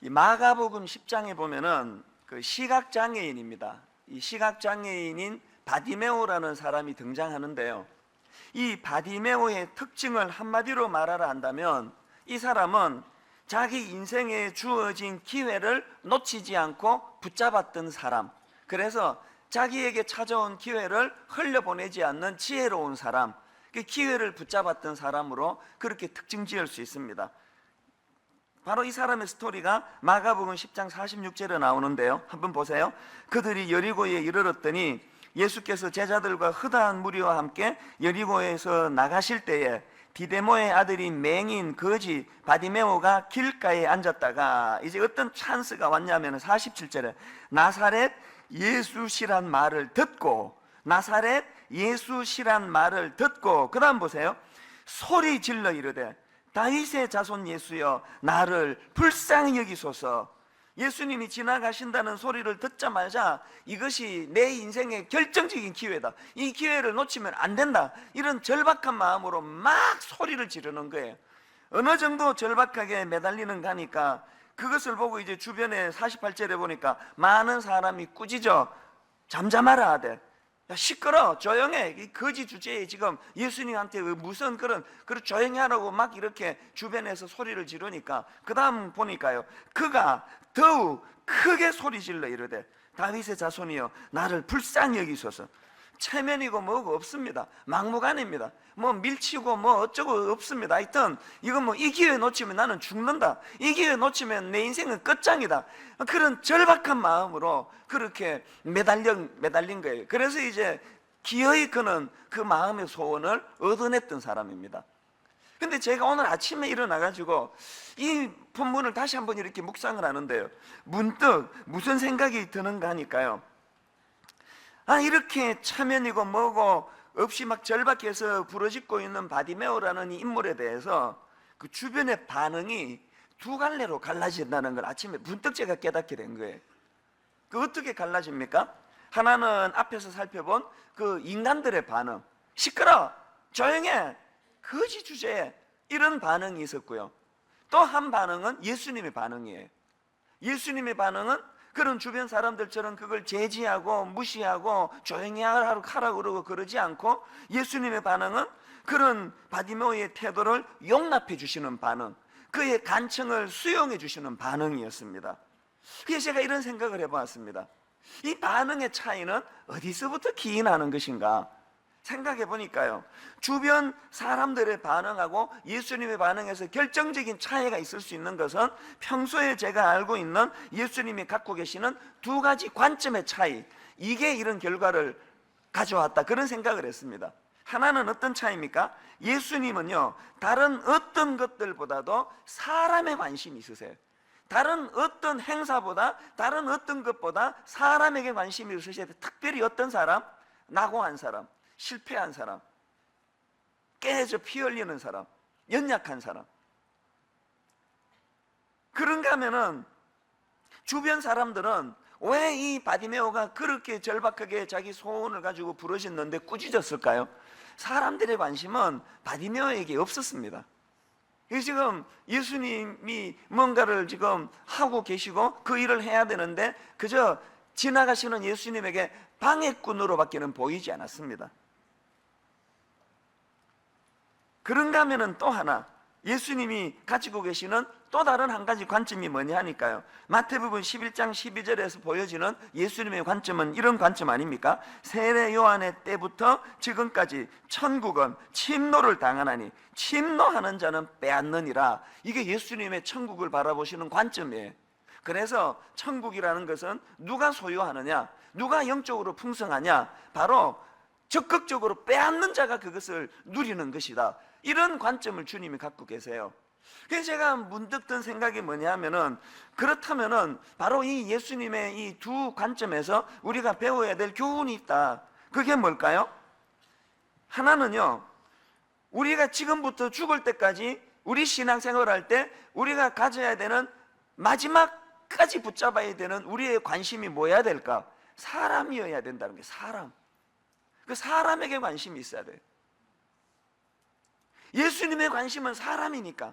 이 마가복음 10장에 보면은 그 시각 장애인입니다. 이 시각 장애인인 바디메오라는 사람이 등장하는데요. 이 바디메오의 특징을 한마디로 말하라 한다면 이 사람은 자기 인생에 주어진 기회를 놓치지 않고 붙잡았던 사람. 그래서 자기에게 찾아온 기회를 흘려보내지 않는 지혜로운 사람. 그 기회를 붙잡았던 사람으로 그렇게 특징 지을 수 있습니다. 바로 이 사람의 스토리가 마가복음 10장 46절에 나오는데요. 한번 보세요. 그들이 여리고에 이르렀더니 예수께서 제자들과 흐다한 무리와 함께 여리고에서 나가실 때에 디데모의 아들이 맹인 거지 바디메오가 길가에 앉았다가 이제 어떤 찬스가 왔냐면 47절에 나사렛 예수시란 말을 듣고 나사렛 예수시란 말을 듣고 그다음 보세요. 소리 질러 이르되 다윗의 자손 예수여 나를 불쌍히 여기소서. 예수님이 지나가신다는 소리를 듣자마자 이것이 내 인생의 결정적인 기회다. 이 기회를 놓치면 안 된다. 이런 절박한 마음으로 막 소리를 지르는 거예요. 어느 정도 절박하게 매달리는 가니까 그것을 보고 이제 주변에 48절에 보니까 많은 사람이 꾸짖어 잠잠하라 하되 야 시끄러 조용해. 이 거지 주제에 지금 예수님한테 그 무슨 그런 그런 조용히 하라고 막 이렇게 주변에서 소리를 지르니까 그 다음 보니까요 그가 더욱 크게 소리 질러 이르되 다윗의 자손이여 나를 불쌍히 여기소서 체면이고 뭐고 없습니다. 막무가내입니다. 뭐 밀치고 뭐 어쩌고 없습니다. 하여튼 이건 뭐 이 기회 놓치면 나는 죽는다. 이 기회 놓치면 내 인생은 끝장이다. 그런 절박한 마음으로 그렇게 매달려, 매달린 거예요. 그래서 이제 기어이 그는 그 마음의 소원을 얻어냈던 사람입니다. 근데 제가 오늘 아침에 일어나가지고 이 본문을 다시 한번 이렇게 묵상을 하는데요. 문득 무슨 생각이 드는가 하니까요 아 이렇게 차면이고 뭐고 없이 막 절박해서 부러짓고 있는 바디메오라는 이 인물에 대해서 그 주변의 반응이 두 갈래로 갈라진다는 걸 아침에 문득 제가 깨닫게 된 거예요. 그 어떻게 갈라집니까? 하나는 앞에서 살펴본 그 인간들의 반응, 시끄러, 조용해, 거지 주제에 이런 반응이 있었고요. 또 한 반응은 예수님의 반응이에요. 예수님의 반응은 그런 주변 사람들처럼 그걸 제지하고 무시하고 조용히 하라고 그러고 그러지 않고 예수님의 반응은 그런 바디메오의 태도를 용납해 주시는 반응, 그의 간청을 수용해 주시는 반응이었습니다. 그래서 제가 이런 생각을 해보았습니다. 이 반응의 차이는 어디서부터 기인하는 것인가? 생각해 보니까요. 주변 사람들의 반응하고 예수님의 반응에서 결정적인 차이가 있을 수 있는 것은 평소에 제가 알고 있는 예수님이 갖고 계시는 두 가지 관점의 차이. 이게 이런 결과를 가져왔다. 그런 생각을 했습니다. 하나는 어떤 차이입니까? 예수님은요, 다른 어떤 것들보다도 사람에 관심이 있으세요. 다른 어떤 행사보다, 다른 어떤 것보다 사람에게 관심이 있으셔야 돼. 특별히 어떤 사람? 낙오한 사람. 실패한 사람, 깨져 피 흘리는 사람, 연약한 사람. 그런가 하면은 주변 사람들은 왜 이 바디메오가 그렇게 절박하게 자기 소원을 가지고 부르짖는데 꾸짖었을까요? 사람들의 관심은 바디메오에게 없었습니다. 이 지금 예수님이 뭔가를 지금 하고 계시고 그 일을 해야 되는데 그저 지나가시는 예수님에게 방해꾼으로밖에는 보이지 않았습니다. 그런가 하면은 또 하나 예수님이 가지고 계시는 또 다른 한 가지 관점이 뭐냐 하니까요. 마태복음 11장 12절에서 보여지는 예수님의 관점은 이런 관점 아닙니까? 세례 요한의 때부터 지금까지 천국은 침노를 당하나니 침노하는 자는 빼앗느니라. 이게 예수님의 천국을 바라보시는 관점이에요. 그래서 천국이라는 것은 누가 소유하느냐, 누가 영적으로 풍성하냐, 바로 적극적으로 빼앗는 자가 그것을 누리는 것이다. 이런 관점을 주님이 갖고 계세요. 그래서 제가 문득 든 생각이 뭐냐면은 그렇다면은 바로 이 예수님의 이 두 관점에서 우리가 배워야 될 교훈이 있다. 그게 뭘까요? 하나는요, 우리가 지금부터 죽을 때까지 우리 신앙생활 할 때 우리가 가져야 되는 마지막까지 붙잡아야 되는 우리의 관심이 뭐야 될까? 사람이어야 된다는 게 사람. 그 사람에게 관심이 있어야 돼요. 예수님의 관심은 사람이니까.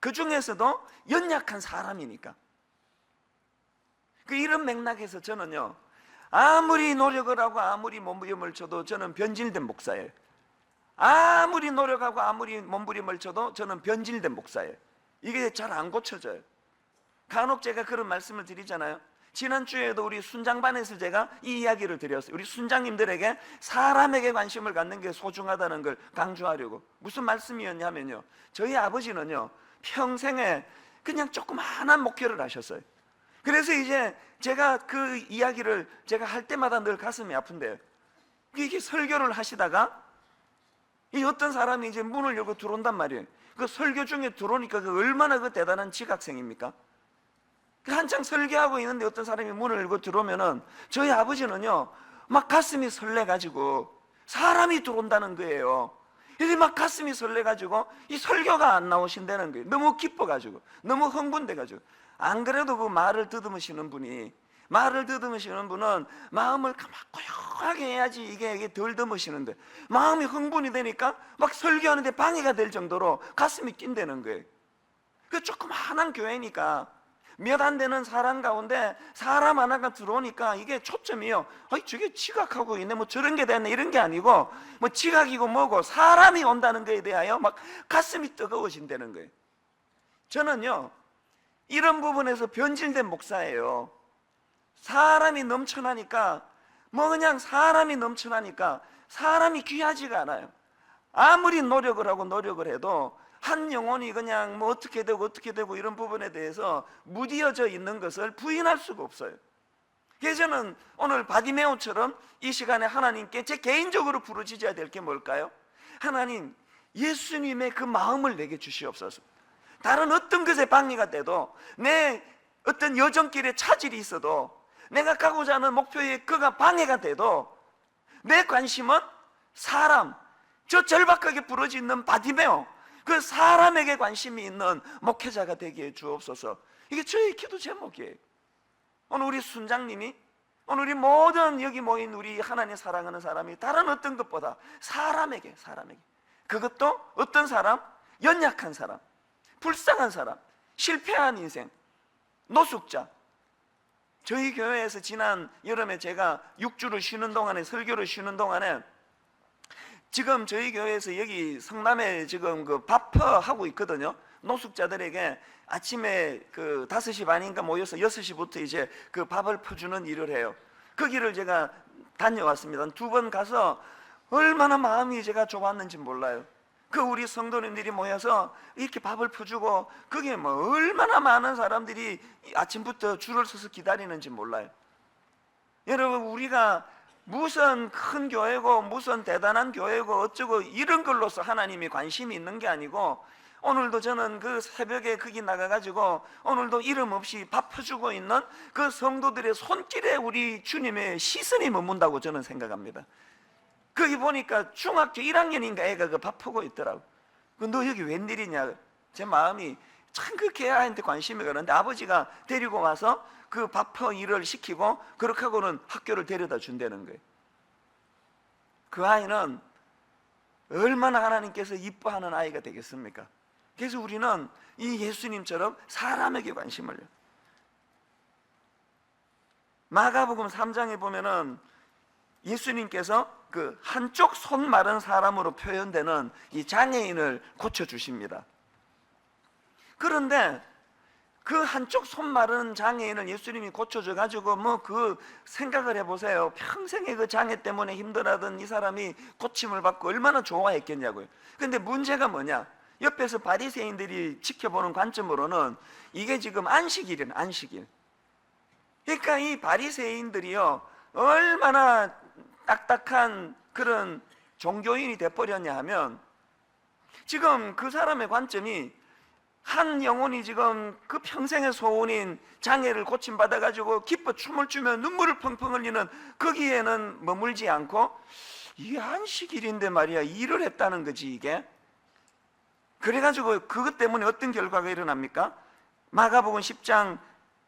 그 중에서도 연약한 사람이니까. 그 이런 맥락에서 저는요, 아무리 노력을 하고 아무리 몸부림을 쳐도 저는 변질된 목사예요. 아무리 노력하고 아무리 몸부림을 쳐도 저는 변질된 목사예요. 이게 잘 안 고쳐져요. 간혹 제가 그런 말씀을 드리잖아요. 지난주에도 우리 순장반에서 제가 이 이야기를 드렸어요. 우리 순장님들에게 사람에게 관심을 갖는 게 소중하다는 걸 강조하려고. 무슨 말씀이었냐면요. 저희 아버지는요, 평생에 그냥 조그마한 목표를 하셨어요. 그래서 이제 제가 그 이야기를 제가 할 때마다 늘 가슴이 아픈데요. 이게 설교를 하시다가 이 어떤 사람이 이제 문을 열고 들어온단 말이에요. 그 설교 중에 들어오니까 그 얼마나 그 대단한 지각생입니까? 그 한창 설교하고 있는데 어떤 사람이 문을 열고 들어오면은 저희 아버지는요 막 가슴이 설레가지고 사람이 들어온다는 거예요. 이제 막 가슴이 설레가지고 이 설교가 안 나오신다는 거예요. 너무 기뻐가지고 너무 흥분돼가지고 안 그래도 그 말을 더듬으시는 분이 말을 더듬으시는 분은 마음을 고요하게 해야지 이게, 이게 덜 더무시는데 마음이 흥분이 되니까 막 설교하는데 방해가 될 정도로 가슴이 뛴다는 거예요. 그 조그마한 교회니까 몇 안 되는 사람 가운데 사람 하나가 들어오니까 이게 초점이요. 아이 저게 지각하고 있네 뭐 저런 게 됐네 이런 게 아니고 뭐 지각이고 뭐고 사람이 온다는 거에 대하여 막 가슴이 뜨거워진다는 거예요. 저는요 이런 부분에서 변질된 목사예요. 사람이 넘쳐나니까 뭐 그냥 사람이 넘쳐나니까 사람이 귀하지가 않아요. 아무리 노력을 하고 노력을 해도 한 영혼이 그냥 뭐 어떻게 되고 어떻게 되고 이런 부분에 대해서 무디어져 있는 것을 부인할 수가 없어요. 그래서 저는 오늘 바디메오처럼 이 시간에 하나님께 제 개인적으로 부르짖어야 될 게 뭘까요? 하나님, 예수님의 그 마음을 내게 주시옵소서. 다른 어떤 것에 방해가 돼도 내 어떤 여정길에 차질이 있어도 내가 가고자 하는 목표에 그가 방해가 돼도 내 관심은 사람, 저 절박하게 부러지는 바디메오, 그 사람에게 관심이 있는 목회자가 해 주옵소서. 이게 저의 기도 제목이에요. 오늘 우리 순장님이 오늘 우리 모든 여기 모인 우리 하나님 사랑하는 사람이 다른 어떤 것보다 사람에게 사람에게 그것도 어떤 사람 연약한 사람 불쌍한 사람 실패한 인생 노숙자 저희 교회에서 지난 여름에 제가 6주를 쉬는 동안에 설교를 쉬는 동안에 지금 저희 교회에서 여기 성남에 지금 그 밥퍼 하고 있거든요. 노숙자들에게 아침에 그 5시 반인가 모여서 6시부터 이제 그 밥을 퍼주는 일을 해요. 거기를 제가 다녀왔습니다. 두 번 가서 얼마나 마음이 제가 좋았는지 몰라요. 그 우리 성도님들이 모여서 이렇게 밥을 퍼주고 그게 뭐 얼마나 많은 사람들이 아침부터 줄을 서서 기다리는지 몰라요. 여러분 우리가 무슨 큰 교회고 무슨 대단한 교회고 어쩌고 이런 걸로서 하나님이 관심이 있는 게 아니고 오늘도 저는 그 새벽에 거기 나가가지고 오늘도 이름 없이 밥 퍼주고 있는 그 성도들의 손길에 우리 주님의 시선이 머문다고 저는 생각합니다. 거기 보니까 중학교 1학년인가 애가 그 밥 퍼고 있더라고. 그너 여기 웬일이냐? 제 마음이 참 그렇게 애한테 관심이 가는데 아버지가 데리고 와서 그 밥퍼 일을 시키고 그렇게 하고는 학교를 데려다 준다는 거예요. 그 아이는 얼마나 하나님께서 이뻐하는 아이가 되겠습니까? 그래서 우리는 이 예수님처럼 사람에게 관심을 요 마가복음 3장에 보면은 예수님께서 그 한쪽 손 마른 사람으로 표현되는 이 장애인을 고쳐 주십니다. 그런데 그 한쪽 손 마른 장애인을 예수님이 고쳐줘 가지고 뭐 그 생각을 해보세요. 평생에 그 장애 때문에 힘들어하던 이 사람이 고침을 받고 얼마나 좋아했겠냐고요. 근데 문제가 뭐냐? 옆에서 바리새인들이 지켜보는 관점으로는 이게 지금 안식일이에요. 안식일. 그러니까 이 바리새인들이요 얼마나 딱딱한 그런 종교인이 돼버렸냐 하면 지금 그 사람의 관점이 한 영혼이 지금 그 평생의 소원인 장애를 고침받아 가지고 기뻐 춤을 추며 눈물을 펑펑 흘리는 거기에는 머물지 않고 이게 안식일인데 말이야 일을 했다는 거지 이게. 그래 가지고 그것 때문에 어떤 결과가 일어납니까? 마가복음 10장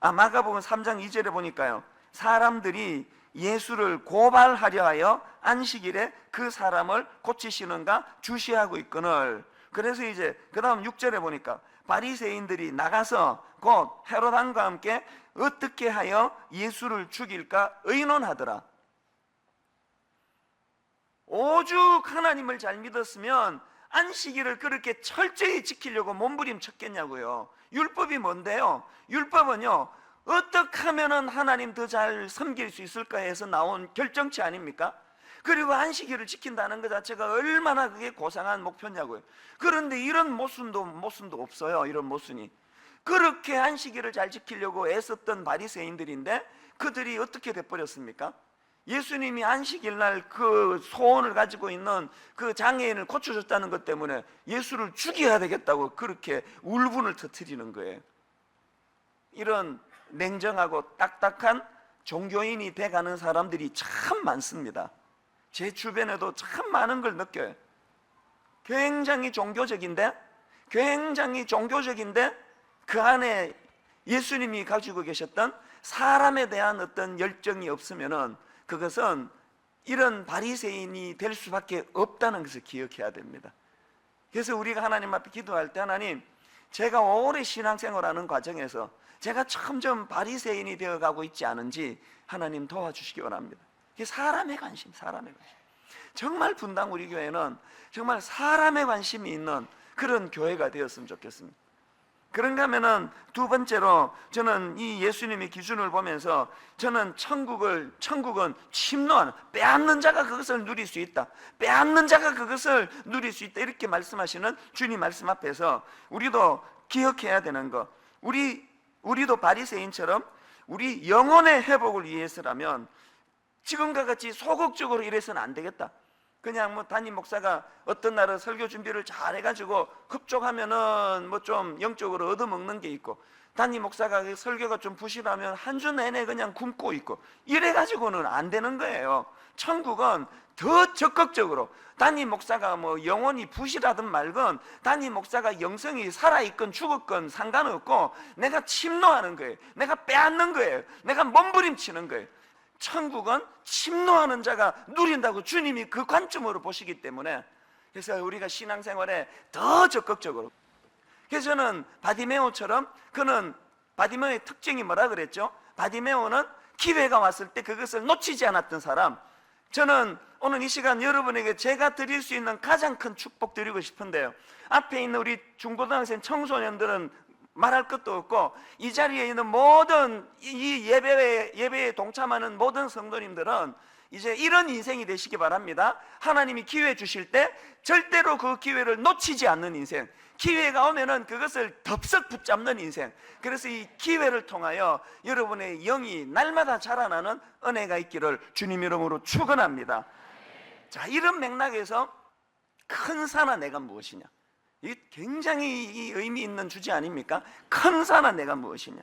아 마가복음 3장 2절에 보니까요. 사람들이 예수를 고발하려 하여 안식일에 그 사람을 고치시는가 주시하고 있거늘. 그래서 이제 그 다음 6절에 보니까 바리새인들이 나가서 곧 헤롯 왕과 함께 어떻게 하여 예수를 죽일까 의논하더라. 오죽 하나님을 잘 믿었으면 안식일을 그렇게 철저히 지키려고 몸부림쳤겠냐고요. 율법이 뭔데요? 율법은요. 어떻게 하면은 하나님 더 잘 섬길 수 있을까 해서 나온 결정치 아닙니까? 그리고 안식일을 지킨다는 것 자체가 얼마나 그게 고상한 목표냐고요. 그런데 이런 모순도 모순도 없어요. 이런 모순이. 그렇게 안식일을 잘 지키려고 애썼던 바리새인들인데 그들이 어떻게 돼 버렸습니까? 예수님이 안식일 날 그 소원을 가지고 있는 그 장애인을 고쳐줬다는 것 때문에 예수를 죽여야 되겠다고 그렇게 울분을 터뜨리는 거예요. 이런 냉정하고 딱딱한 종교인이 돼가는 사람들이 참 많습니다. 제 주변에도 참 많은 걸 느껴요. 굉장히 종교적인데, 굉장히 종교적인데, 그 안에 예수님이 가지고 계셨던 사람에 대한 어떤 열정이 없으면은 그것은 이런 바리새인이 될 수밖에 없다는 것을 기억해야 됩니다. 그래서 우리가 하나님 앞에 기도할 때 하나님, 제가 오래 신앙생활하는 과정에서 제가 점점 바리새인이 되어 가고 있지 않은지 하나님 도와주시기 원합니다. 사람의 관심, 사람의 관심. 정말 분당 우리 교회는 정말 사람의 관심이 있는 그런 교회가 되었으면 좋겠습니다. 그런가 하면은 두 번째로 저는 이 예수님의 기준을 보면서 저는 천국을 천국은 침노하는 빼앗는 자가 그것을 누릴 수 있다. 빼앗는 자가 그것을 누릴 수 있다. 이렇게 말씀하시는 주님 말씀 앞에서 우리도 기억해야 되는 거. 우리 우리도 바리새인처럼 우리 영혼의 회복을 위해서라면 지금과 같이 소극적으로 이래서는 안 되겠다. 그냥 뭐 담임 목사가 어떤 날은 설교 준비를 잘 해가지고 급족하면은 뭐 좀 영적으로 얻어먹는 게 있고 담임 목사가 그 설교가 좀 부실하면 한 주 내내 그냥 굶고 있고 이래가지고는 안 되는 거예요. 천국은 더 적극적으로 담임 목사가 뭐 영혼이 부실하든 말건 담임 목사가 영성이 살아있건 죽었건 상관없고 내가 침노하는 거예요. 내가 빼앗는 거예요. 내가 몸부림치는 거예요. 천국은 침노하는 자가 누린다고 주님이 그 관점으로 보시기 때문에 그래서 우리가 신앙생활에 더 적극적으로. 그래서 저는 바디메오처럼 그는 바디메오의 특징이 뭐라 그랬죠? 바디메오는 기회가 왔을 때 그것을 놓치지 않았던 사람. 저는 오늘 이 시간 여러분에게 제가 드릴 수 있는 가장 큰 축복 드리고 싶은데요. 앞에 있는 우리 중고등학생 청소년들은 말할 것도 없고 이 자리에 있는 모든 이 예배에 예배에 동참하는 모든 성도님들은 이제 이런 인생이 되시기 바랍니다. 하나님이 기회 주실 때 절대로 그 기회를 놓치지 않는 인생. 기회가 오면은 그것을 덥석 붙잡는 인생. 그래서 이 기회를 통하여 여러분의 영이 날마다 자라나는 은혜가 있기를 주님 이름으로 축원합니다. 자, 이런 맥락에서 큰 산아 내가 무엇이냐? 이 굉장히 이 의미 있는 주제 아닙니까? 큰 산은 내가 무엇이냐?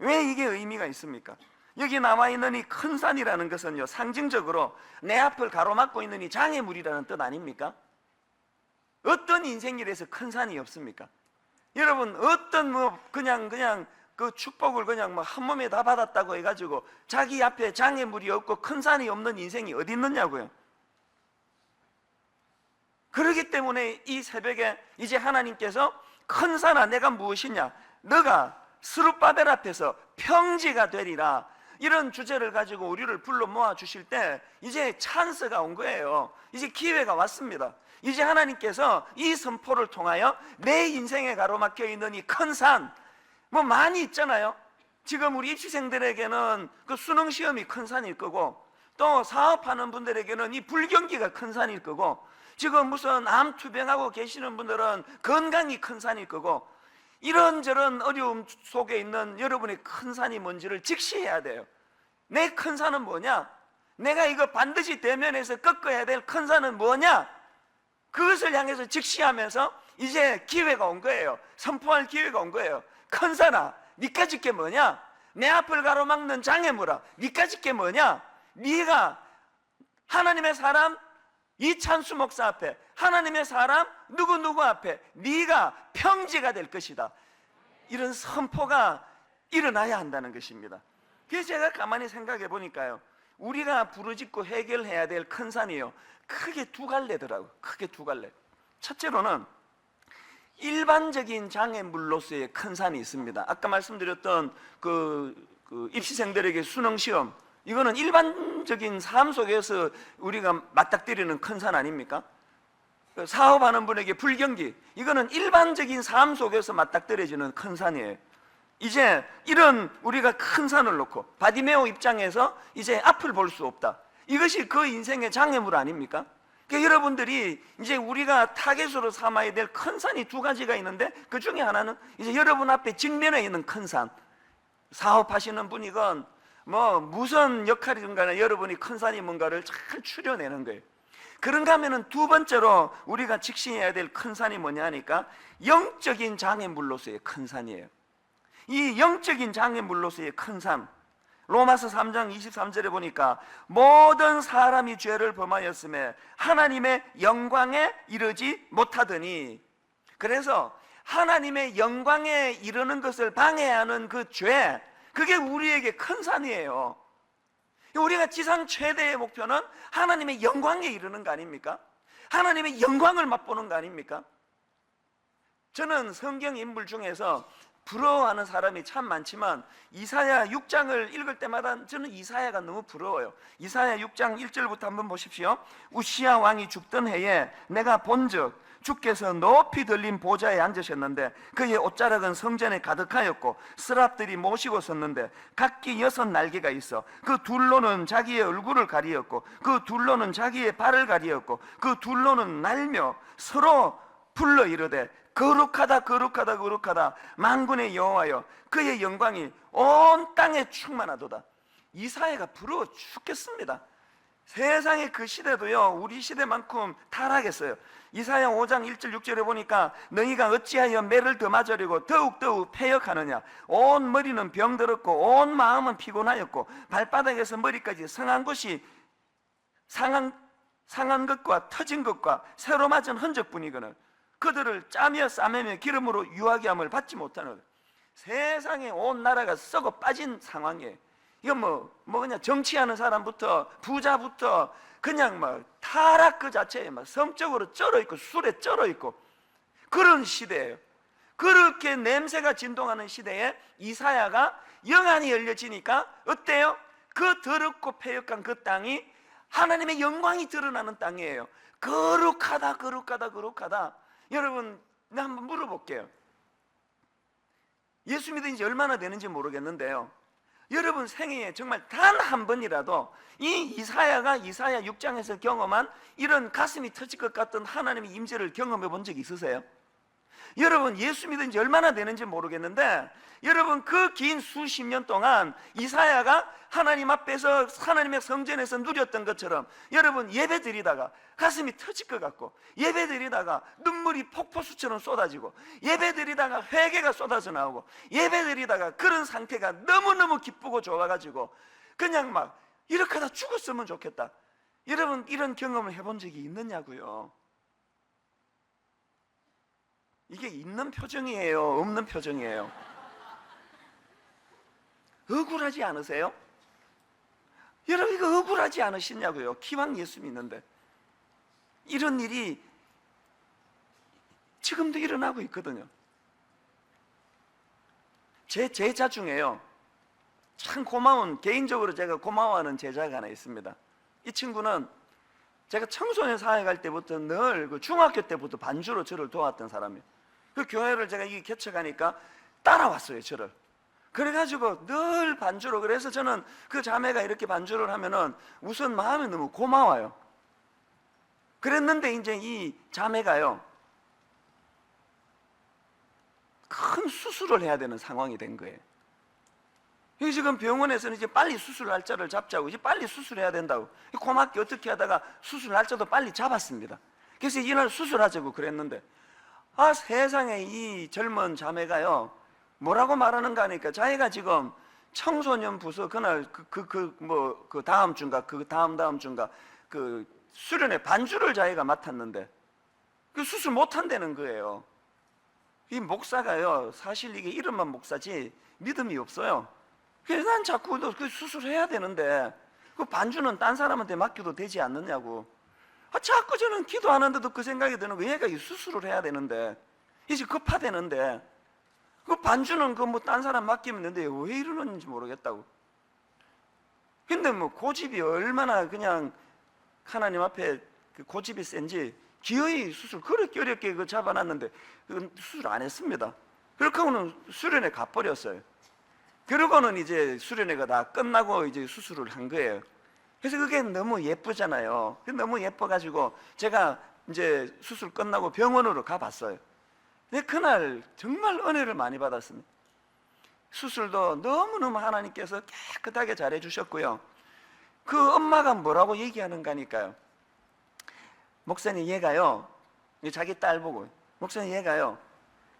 왜 이게 의미가 있습니까? 여기 나와 있는 이 큰 산이라는 것은요 상징적으로 내 앞을 가로막고 있는 이 장애물이라는 뜻 아닙니까? 어떤 인생이라서 큰 산이 없습니까? 여러분 어떤 뭐 그냥 그냥 그 축복을 그냥 뭐한 몸에 다 받았다고 해가지고 자기 앞에 장애물이 없고 큰 산이 없는 인생이 어디 있느냐고요? 그렇기 때문에 이 새벽에 이제 하나님께서 큰 산아 내가 무엇이냐? 너가 스룹바벨 앞에서 평지가 되리라. 이런 주제를 가지고 우리를 불러 모아 주실 때 이제 찬스가 온 거예요. 이제 기회가 왔습니다. 이제 하나님께서 이 선포를 통하여 내 인생에 가로막혀 있는 이 큰 산 뭐 많이 있잖아요. 지금 우리 입시생들에게는 그 수능 시험이 큰 산일 거고 또 사업하는 분들에게는 이 불경기가 큰 산일 거고 지금 무슨 암 투병하고 계시는 분들은 건강이 큰 산일 거고 이런저런 어려움 속에 있는 여러분의 큰 산이 뭔지를 직시해야 돼요. 내 큰 산은 뭐냐? 내가 이거 반드시 대면해서 꺾어야 될 큰 산은 뭐냐? 그것을 향해서 직시하면서 이제 기회가 온 거예요. 선포할 기회가 온 거예요. 큰 산아, 니까 짓 게 뭐냐? 내 앞을 가로막는 장애물아, 니까 짓 게 뭐냐? 네가 하나님의 사람 이찬수 목사 앞에 하나님의 사람 누구 누구 앞에 네가 평지가 될 것이다. 이런 선포가 일어나야 한다는 것입니다. 그래서 제가 가만히 생각해 보니까요. 우리가 부르짖고 해결해야 될 큰 산이요. 크게 두 갈래더라고. 크게 두 갈래. 첫째로는 일반적인 장애물로서의 큰 산이 있습니다. 아까 말씀드렸던 그, 그 입시생들에게 수능 시험 이거는 일반 적인 삶 속에서 우리가 맞닥뜨리는 큰 산 아닙니까? 그 사업하는 분에게 불경기 이거는 일반적인 삶 속에서 맞닥뜨려지는 큰 산이에요. 이제 이런 우리가 큰 산을 놓고 바디메오 입장에서 이제 앞을 볼 수 없다. 이것이 그 인생의 장애물 아닙니까? 그러니까 여러분들이 이제 우리가 타겟으로 삼아야 될 큰 산이 두 가지가 있는데 그 중에 하나는 이제 여러분 앞에 직면에 있는 큰 산. 사업하시는 분이건 뭐 무슨 역할이든 간에 여러분이 큰 산이 뭔가를 잘 추려내는 거예요. 그런가 하면은 두 번째로 우리가 직시해야 될 큰 산이 뭐냐 하니까 영적인 장애물로서의 큰 산이에요. 이 영적인 장애물로서의 큰 산. 로마서 3장 23절에 보니까 모든 사람이 죄를 범하였음에 하나님의 영광에 이르지 못하더니 그래서 하나님의 영광에 이르는 것을 방해하는 그 죄, 그게 우리에게 큰 산이에요. 우리가 지상 최대의 목표는 하나님의 영광에 이르는 거 아닙니까? 하나님의 영광을 맛보는 거 아닙니까? 저는 성경 인물 중에서 부러워하는 사람이 참 많지만 이사야 6장을 읽을 때마다 저는 이사야가 너무 부러워요. 이사야 6장 1절부터 한번 보십시오. 우시야 왕이 죽던 해에 내가 본즉 주께서 높이 들린 보좌에 앉으셨는데 그의 옷자락은 성전에 가득하였고 스랍들이 모시고 섰는데 각기 여섯 날개가 있어 그 둘로는 자기의 얼굴을 가리었고 그 둘로는 자기의 발을 가리었고 그 둘로는 날며 서로 불러 이르되 거룩하다 거룩하다 거룩하다. 만군의 여호와여 그의 영광이 온 땅에 충만하도다. 이사야가 부러워 죽겠습니다. 세상의 그 시대도요 우리 시대만큼 타락했어요. 이사야 5장 1절 6절에 보니까 너희가 어찌하여 매를 더 맞으려고 더욱더욱 폐역하느냐? 온 머리는 병들었고 온 마음은 피곤하였고 발바닥에서 머리까지 성한 것이 상한, 상한 것과 터진 것과 새로 맞은 흔적뿐이거늘 그들을 짜며 싸매며 기름으로 유하게 함을 받지 못하는 세상에 온 나라가 썩어 빠진 상황이에요. 이건 뭐, 뭐 그냥 정치하는 사람부터 부자부터 그냥 막 타락 그 자체에 막 성적으로 쩔어 있고 술에 쩔어 있고 그런 시대예요. 그렇게 냄새가 진동하는 시대에 이사야가 영안이 열려지니까 어때요? 그 더럽고 폐역한 그 땅이 하나님의 영광이 드러나는 땅이에요. 거룩하다, 거룩하다, 거룩하다. 여러분, 나 한번 물어볼게요. 예수 믿은 지 얼마나 되는지 모르겠는데요. 여러분 생애에 정말 단 한 번이라도 이 이사야가 이사야 6장에서 경험한 이런 가슴이 터질 것 같던 하나님의 임재를 경험해 본적 있으세요? 여러분 예수 믿은 지 얼마나 되는지 모르겠는데 여러분 그 긴 수십 년 동안 이사야가 하나님 앞에서 하나님의 성전에서 누렸던 것처럼 여러분 예배 드리다가 가슴이 터질 것 같고 예배 드리다가 눈물이 폭포수처럼 쏟아지고 예배 드리다가 회개가 쏟아져 나오고 예배 드리다가 그런 상태가 너무너무 기쁘고 좋아가지고 그냥 막 이렇게 하다 죽었으면 좋겠다. 여러분 이런 경험을 해본 적이 있느냐고요 이게 있는 표정이에요? 없는 표정이에요? 억울하지 않으세요? 여러분 이거 억울하지 않으시냐고요? 기왕 예수 믿는데 이런 일이 지금도 일어나고 있거든요. 제 제자 중에요. 참 고마운 개인적으로 제가 고마워하는 제자가 하나 있습니다. 이 친구는 제가 청소년 사회 갈 때부터 늘 그 중학교 때부터 반주로 저를 도왔던 사람이에요. 그 교회를 제가 이 개척하니까 따라왔어요, 저를. 그래가지고 늘 반주로 그래서 저는 그 자매가 이렇게 반주를 하면은 우선 마음이 너무 고마워요. 그랬는데 이제 이 자매가요 큰 수술을 해야 되는 상황이 된 거예요. 이 지금 병원에서는 이제 빨리 수술 날짜를 잡자고 이제 빨리 수술해야 된다고 고맙게 어떻게 하다가 수술 날짜도 빨리 잡았습니다. 그래서 이날 수술하자고 그랬는데 아 세상에 이 젊은 자매가요 뭐라고 말하는가 하니까 자기가 지금 청소년 부서 그날 그 그 그 뭐 그 다음 주인가 그 다음 다음 주인가 그 수련회 반주를 자기가 맡았는데 그 수술 못 한다는 거예요. 이 목사가요 사실 이게 이름만 목사지 믿음이 없어요. 그래서 난 자꾸 그 수술해야 되는데 그 반주는 딴 사람한테 맡겨도 되지 않느냐고. 아, 자꾸 저는 기도하는데도 그 생각이 드는 거예요. 얘가 이 수술을 해야 되는데 이제 급하대는데 그 반주는 그 뭐 딴 사람 맡기면 되는데 왜 이러는지 모르겠다고. 근데 뭐 고집이 얼마나 그냥 하나님 앞에 그 고집이 센지 기어이 수술 그렇게 어렵게 그 잡아놨는데 그 수술 안 했습니다. 그렇게 하고는 수련회 가버렸어요. 그러고는 이제 수련회가 다 끝나고 이제 수술을 한 거예요. 그래서 그게 너무 예쁘잖아요. 그 너무 예뻐가지고 제가 이제 수술 끝나고 병원으로 가봤어요. 근데 그날 정말 은혜를 많이 받았습니다. 수술도 너무너무 하나님께서 깨끗하게 잘해 주셨고요. 그 엄마가 뭐라고 얘기하는가니까요. 목사님 얘가요. 자기 딸 보고 목사님 얘가요.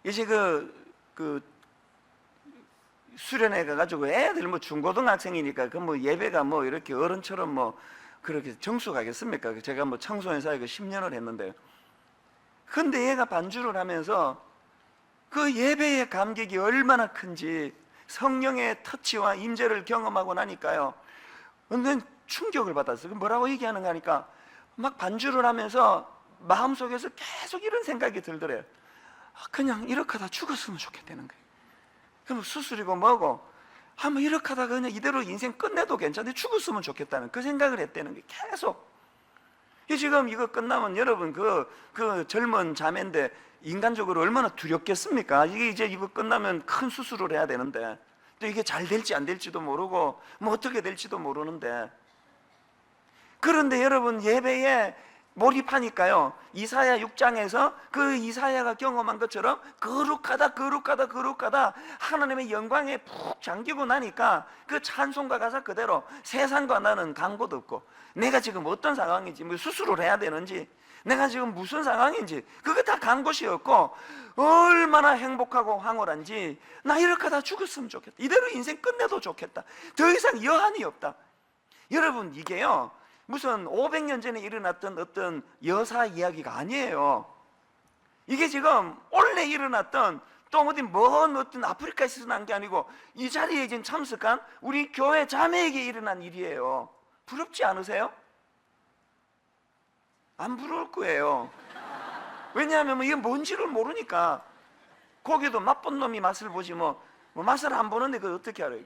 이제 그, 그 수련회 가가지고 애들 뭐 중고등학생이니까 그 뭐 예배가 뭐 이렇게 어른처럼 뭐 그렇게 정수 가겠습니까? 제가 뭐 청소년 사역을 10년을 했는데. 근데 얘가 반주를 하면서 그 예배의 감격이 얼마나 큰지 성령의 터치와 임재를 경험하고 나니까요. 완전 충격을 받았어요. 그 뭐라고 얘기하는가 하니까 막 반주를 하면서 마음속에서 계속 이런 생각이 들더래요. 아, 그냥 이렇게 하다 죽었으면 좋겠다는 거예요. 그럼 수술이고 뭐고. 한번 이렇게 하다가 그냥 이대로 인생 끝내도 괜찮은데 죽었으면 좋겠다는 그 생각을 했다는 게 계속. 이 지금 이거 끝나면 여러분 그, 그 젊은 자매인데 인간적으로 얼마나 두렵겠습니까? 이게 이제 이거 끝나면 큰 수술을 해야 되는데. 또 이게 잘 될지 안 될지도 모르고 뭐 어떻게 될지도 모르는데. 그런데 여러분 예배에 몰입하니까요. 이사야 6장에서 그 이사야가 경험한 것처럼 거룩하다 거룩하다 거룩하다. 하나님의 영광에 푹 잠기고 나니까 그 찬송가 가사 그대로 세상과 나는 간곳 없고 내가 지금 어떤 상황인지 뭐 수술을 해야 되는지 내가 지금 무슨 상황인지 그거 다간 곳이 없고 얼마나 행복하고 황홀한지 나 이렇게 하다 죽었으면 좋겠다. 이대로 인생 끝내도 좋겠다. 더 이상 여한이 없다. 여러분 이게요 무슨 500년 전에 일어났던 어떤 여사 이야기가 아니에요 이게 지금 원래 일어났던 또 어디 먼 어떤 아프리카에서 일어난 게 아니고 이 자리에 지금 참석한 우리 교회 자매에게 일어난 일이에요 부럽지 않으세요? 안 부러울 거예요 왜냐하면 이게 뭔지를 모르니까 고기도 맛본 놈이 맛을 보지 뭐, 뭐 맛을 안 보는데 그걸 어떻게 알아요?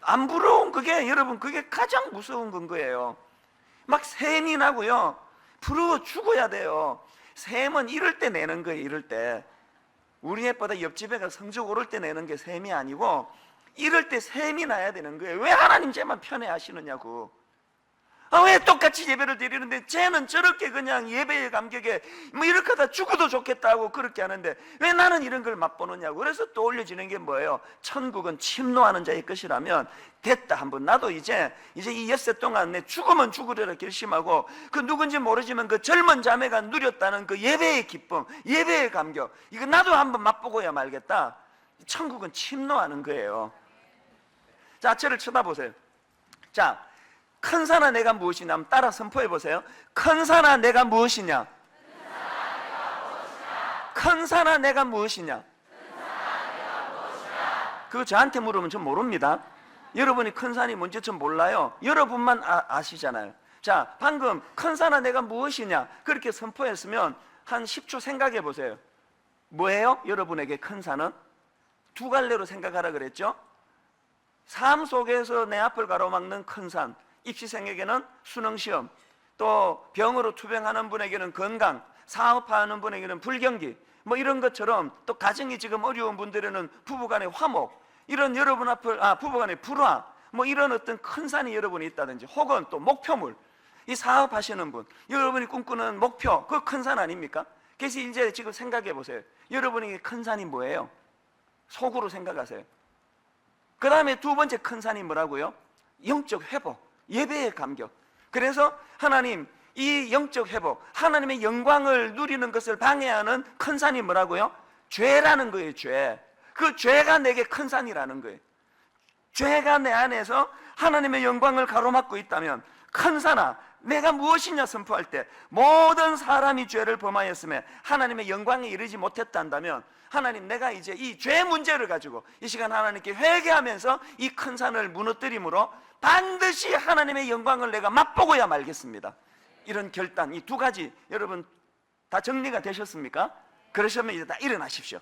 안 부러운 그게 여러분 그게 가장 무서운 건 거예요. 막 샘이 나고요. 부러워 죽어야 돼요. 샘은 이럴 때 내는 거예요. 이럴 때 우리 애보다 옆집에 가 성적 오를 때 내는 게 샘이 아니고 이럴 때 샘이 나야 되는 거예요. 왜 하나님 쟤만 편애하시느냐고. 아, 왜 똑같이 예배를 드리는데 쟤는 저렇게 그냥 예배의 감격에 뭐 이렇게 하다 죽어도 좋겠다고 그렇게 하는데 왜 나는 이런 걸 맛보느냐고. 그래서 또 올려지는 게 뭐예요? 천국은 침노하는 자의 것이라면 됐다. 한번 나도 이제 이제 이 엿새 동안 내 죽으면 죽으리라 결심하고 그 누군지 모르지만 그 젊은 자매가 누렸다는 그 예배의 기쁨 예배의 감격 이거 나도 한번 맛보고야 말겠다. 천국은 침노하는 거예요. 자 저를 쳐다보세요. 자 큰 산아 내가 무엇이냐? 한번 따라 선포해 보세요. 큰 산아 내가 무엇이냐? 큰 산아 내가 무엇이냐? 그거 저한테 물으면 전 모릅니다. 여러분이 큰 산이 뭔지 전 몰라요. 여러분만 아, 시잖아요 자 방금 큰 산아 내가 무엇이냐? 그렇게 선포했으면 한 10초 생각해 보세요. 뭐예요? 여러분에게 큰 산은? 두 갈래로 생각하라 그랬죠? 삶 속에서 내 앞을 가로막는 큰 산, 입시생에게는 수능 시험, 또 병으로 투병하는 분에게는 건강, 사업하는 분에게는 불경기, 뭐 이런 것처럼 또 가정이 지금 어려운 분들에는 부부간의 화목, 이런 여러분 앞을 아 부부간의 불화, 뭐 이런 어떤 큰 산이 여러분이 있다든지, 혹은 또 목표물, 이 사업하시는 분, 여러분이 꿈꾸는 목표, 그 큰 산 아닙니까? 그래서 이제 지금 생각해 보세요. 여러분에게 큰 산이 뭐예요? 속으로 생각하세요. 그 다음에 두 번째 큰 산이 뭐라고요? 영적 회복, 예배의 감격. 그래서 하나님, 이 영적 회복, 하나님의 영광을 누리는 것을 방해하는 큰 산이 뭐라고요? 죄라는 거예요, 죄. 그 죄가 내게 큰 산이라는 거예요. 죄가 내 안에서 하나님의 영광을 가로막고 있다면 큰 산아 내가 무엇이냐 선포할 때 모든 사람이 죄를 범하였음에 하나님의 영광에 이르지 못했다 한다면 하나님 내가 이제 이 죄 문제를 가지고 이 시간 하나님께 회개하면서 이 큰 산을 무너뜨림으로 반드시 하나님의 영광을 내가 맛보고야 말겠습니다 이런 결단 이 두 가지 여러분 다 정리가 되셨습니까? 그러시면 이제 다 일어나십시오.